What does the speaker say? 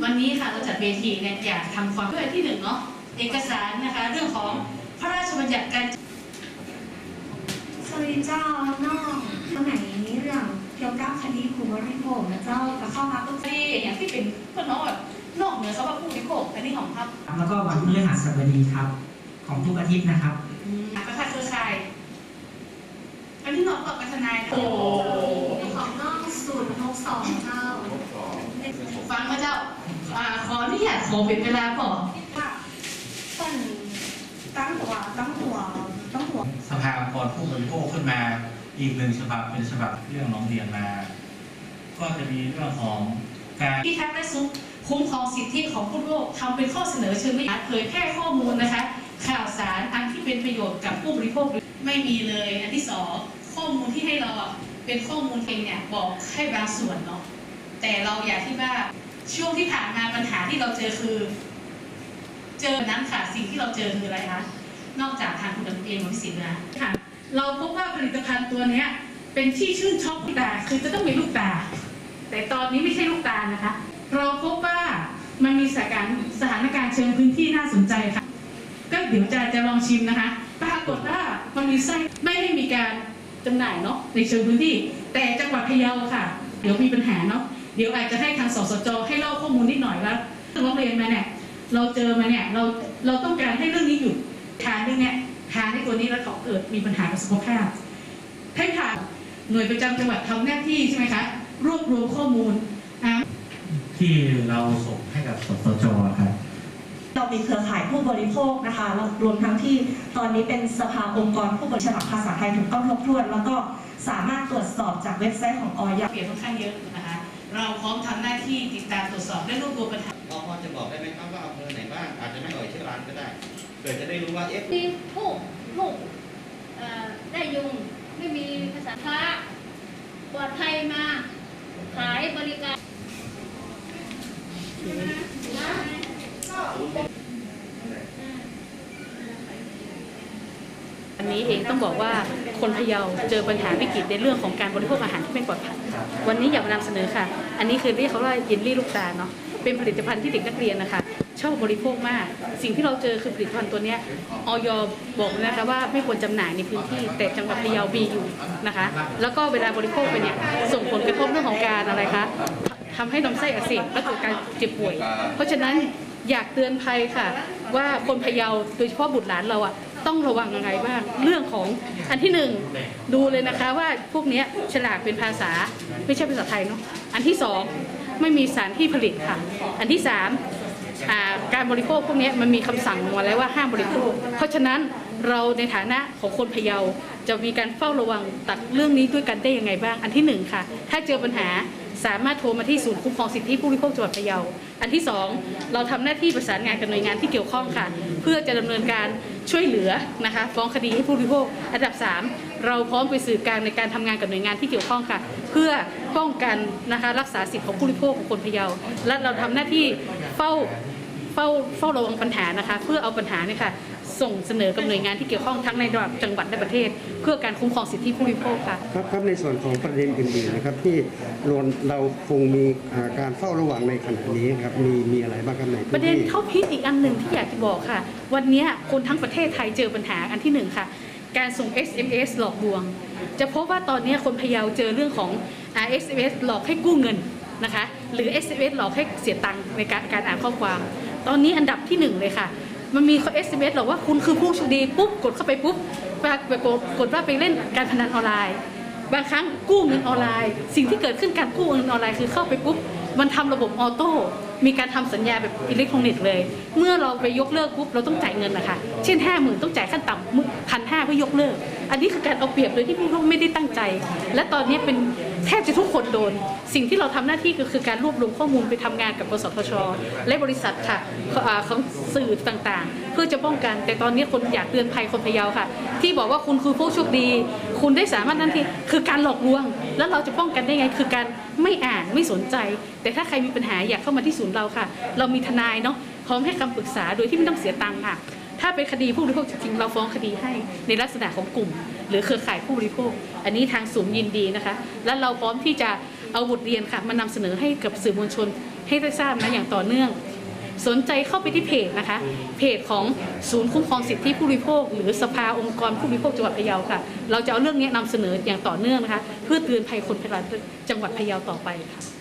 วันนี้ค่ะเราจัดเวทีเนี่ยอยากทำความเพื่อที่หนึ่งเนาะเอกสารนะคะเรื่องของพระราชบัญญัติการสวัสดีเจ้าน้องวันไหนเรื่องเกี่ยวกับคดีผู้บริโภคนะเจ้าจะเข้ามาปุ๊บที่อย่างที่เป็นเพื่อนน้องแบบนอกเหนือเขาว่าผู้บริโภคอันนี้ของครับแล้วก็วันพฤหัสบดีครับ ของทุกอาทิตย์นะครับประธานเครือข่ายอันที่น้องกับประธานายโอ้ของน้องศูนย์หกสองเจ้า ฟังมาเจ้าอ่าข ออนุญาตขอเป็นเวลาก่อนว่าต้นตั้งหัวตั้งหัวตั้งหัวสภาองค์กรผู้บริโภคขึ้นมาอีกหนึ่งฉบับเป็นฉบับเรื่องร้องเรียนมา ก็จะมีเรื่องของการที่ทักและซุกคุ้มครองสิทธิของผู้บริโภคทำเป็นข้อเสนอเชิงนโยบายเผยแพร่ข้อมูลนะคะ ข่าวสารอันที่เป็นประโยชน์กับผู้บริโภคไม่มีเลยอันที่สองข้อมูลที่ให้เราอะเป็นข้อมูลเองเนี่ยบอกแค่บางส่วนเนาะแต่เราอยากที่ว่า ช่วงที่ผ่านมาปัญหาที่เราเจอคือ เจอนั้นค่ะสิ่งที่เราเจอคืออะไรคะนอกจากทางคุณดังเรียนของพิสิทธิ์นะค่ะ เราพบว่าผลิตภัณฑ์ตัวเนี้ยเป็นที่ชื่นชอบลูกตาคือจะต้องมีลูกตา แต่ตอนนี้ไม่ใช่ลูกตานะคะ เราพบว่ามันมีสถานการณ์สถานการณ์เชิงพื้นที่น่าสนใจค่ะ ก็เดี๋ยวจะจะลองชิมนะคะปรากฏว่ามันมีไส้ไม่ได้มีการจำหน่ายเนาะในเชิงพื้นที่ แต่จังหวัดพะเยาค่ะ เดี๋ยวมีปัญหาเนาะ เดี๋ยวอาจจะให้ทางสสจให้เล่าข้อมูลนิดหน่อยว่าร้องเรียนมาเนี่ยเราเจอมาเนี่ยเราเราต้องการให้เรื่องนี้หยุดทานเรื่องเนี้ยทานให้ตัวนี้แล้วเขาเกิดมีปัญหากับสุขภาพให้ผ่านหน่วยประจำจังหวัดทำหน้าที่ใช่ไหมคะรวบรวมข้อมูลอ่าที่เราส่งให้กับสสจครับเรามีเครือข่ายผู้บริโภคนะคะแล้วรวมทั้งที่ตอนนี้เป็นสภาองค์กรผู้บริฉบับภาษาไทยถูกต้องครบถ้วน แล้วก็สามารถตรวจสอบจากเว็บไซต์ของออยเปลี่ยนค่อนข้างเยอะนะคะ เราพร้อมทำหน้าที่ติดตามตรวจสอบและรวบรวมปัญหาพอพอจะบอกได้ไหมครับว่าอำเภอไหนบ้างอาจจะไม่เอ่ยชื่อร้านก็ได้เกิดจะได้รู้ว่าเอ๊ะมีผู้ลูกเอ่อได้ยุงไม่มีภาษาค้าปลอดภัยมาขายบริการอันนี้เองต้องบอกว่า คนพะเยาเจอปัญหาวิกฤตในเรื่องของการบริโภคอาหารที่ไม่ปลอดภัยวันนี้อยากมานำเสนอค่ะ อันนี้คือเรียกเขาว่าเยลลี่ลูกตาลเนาะเป็นผลิตภัณฑ์ที่เด็กนักเรียนนะคะชอบบริโภคมาก สิ่งที่เราเจอคือผลิตภัณฑ์ตัวเนี้ยออยบอกเลยนะคะว่าไม่ควรจำหน่ายในพื้นที่ แต่จังหวัดพะเยามีอยู่นะคะ แล้วก็เวลาบริโภคไปเนี่ยส่งผลกระทบเรื่องของการอะไรคะทำให้ลำไส้อักเสบและเกิดการเจ็บป่วย เพราะฉะนั้นอยากเตือนภัยค่ะ ว่าคนพะเยาโดยเฉพาะบุตรหลานเราอะ ต้องระวังยังไงบ้าง เรื่องของอันที่หนึ่งดูเลยนะคะว่าพวกนี้ฉลากเป็นภาษาไม่ใช่ภาษาไทยเนาะอันที่สองไม่มีสารที่ผลิตค่ะ อันที่สามการบริโภคพวกนี้มันมีคำสั่งมาแล้วว่าห้ามบริโภค เพราะฉะนั้นเราในฐานะของคนพะเยาจะมีการเฝ้าระวังตัดเรื่องนี้ด้วยกันได้ยังไงบ้าง อันที่หนึ่งค่ะ ถ้าเจอปัญหา สามารถโทรมาที่ศูนย์คุ้มครองสิทธิผู้บริโภคจังหวัดพะเยา อันที่สองเราทำหน้าที่ประสานงานกับหน่วยงานที่เกี่ยวข้องค่ะ เพื่อจะดำเนินการช่วยเหลือนะคะฟ้องคดีให้ผู้บริโภค อันดับสามเราพร้อมไปสื่อกลางในการทำงานกับหน่วยงานที่เกี่ยวข้องค่ะ เพื่อป้องกันนะคะรักษาสิทธิของผู้บริโภคของคนพะเยา และเราทำหน้าที่เฝ้าเฝ้าเฝ้าระวังปัญหานะคะ เพื่อเอาปัญหาเนี่ยค่ะ ส่งเสนอกับหน่วยงานที่เกี่ยวข้องทั้งในระดับจังหวัดและประเทศ เพื่อการคุ้มครองสิทธิผู้บริโภคค่ะครับครับในส่วนของประเด็นอื่นๆนะครับที่เราเราคงมีอ่าการเฝ้าระวังในขณะนี้ครับมีมีอะไรบ้างครับในปพื้ระนเด็นที่เข้าพิษอีกอันหนึ่งที่อยากจะบอกค่ะ วันนี้คนทั้งประเทศไทยเจอปัญหาอันที่หนึ่งค่ะการส่ง SMS หลอกลวง จะพบว่าตอนนี้คนพะเยาเจอเรื่องของ SMS หลอกให้กู้เงินนะคะหรือ SMS หลอกให้เสียตังค์ในการการอ่านข้อความ ตอนนี้อันดับที่หนึ่งเลยค่ะ มันมี SMS หรอกว่าคุณคือผู้โชคดีปุ๊บกดเข้าไปปุ๊บปรากฏกดว่าไปเล่นการพนันออนไลน์ บางครั้งกู้เงินออนไลน์ สิ่งที่เกิดขึ้นการกู้เงินออนไลน์คือเข้าไปปุ๊บมันทำระบบออโต้มีการทำสัญญาแบบอิเล็กทรอนิกส์เลย เมื่อเราไปยกเลิกปุ๊บเราต้องจ่ายเงินนะคะ เช่นห้าหมื่นต้องจ่ายขั้นต่ำพันห้าเพื่อยกเลิก อันนี้คือการเอาเปรียบโดยที่ผู้บริโภคไม่ได้ตั้งใจ และตอนนี้เป็น แทบจะทุกคนโดน สิ่งที่เราทำหน้าที่ก็คือการรวบรวมข้อมูลไปทำงานกับกสทช และบริษัทค่ะของสื่อต่างๆ เพื่อจะป้องกัน แต่ตอนนี้คนอยากเตือนภัยคนพะเยาค่ะ ที่บอกว่าคุณคือผู้โชคดี คุณได้สามารถนั่นที่คือการหลอกลวง แล้วเราจะป้องกันได้ไงคือการไม่อ่านไม่สนใจ แต่ถ้าใครมีปัญหาอยากเข้ามาที่ศูนย์เราค่ะ เรามีทนายเนาะพร้อมให้คำปรึกษาโดยที่ไม่ต้องเสียตังค์ค่ะ ถ้าเป็นคดีผู้บริโภคจริงๆเราฟ้องคดีให้ในลักษณะของกลุ่ม หรือเครือข่ายผู้บริโภค อันนี้ทางศูนย์ยินดีนะคะ และเราพร้อมที่จะเอาบทเรียนค่ะมานำเสนอให้กับสื่อมวลชนให้ได้ทราบนะอย่างต่อเนื่อง สนใจเข้าไปที่เพจนะคะ เพจของศูนย์คุ้มครองสิทธิผู้บริโภค หรือสภาองค์กรผู้บริโภคจังหวัดพะเยาค่ะ เราจะเอาเรื่องนี้นำเสนออย่างต่อเนื่องนะคะ เพื่อเตือนภัยคนพลจังหวัดพะเยาต่อไปค่ะ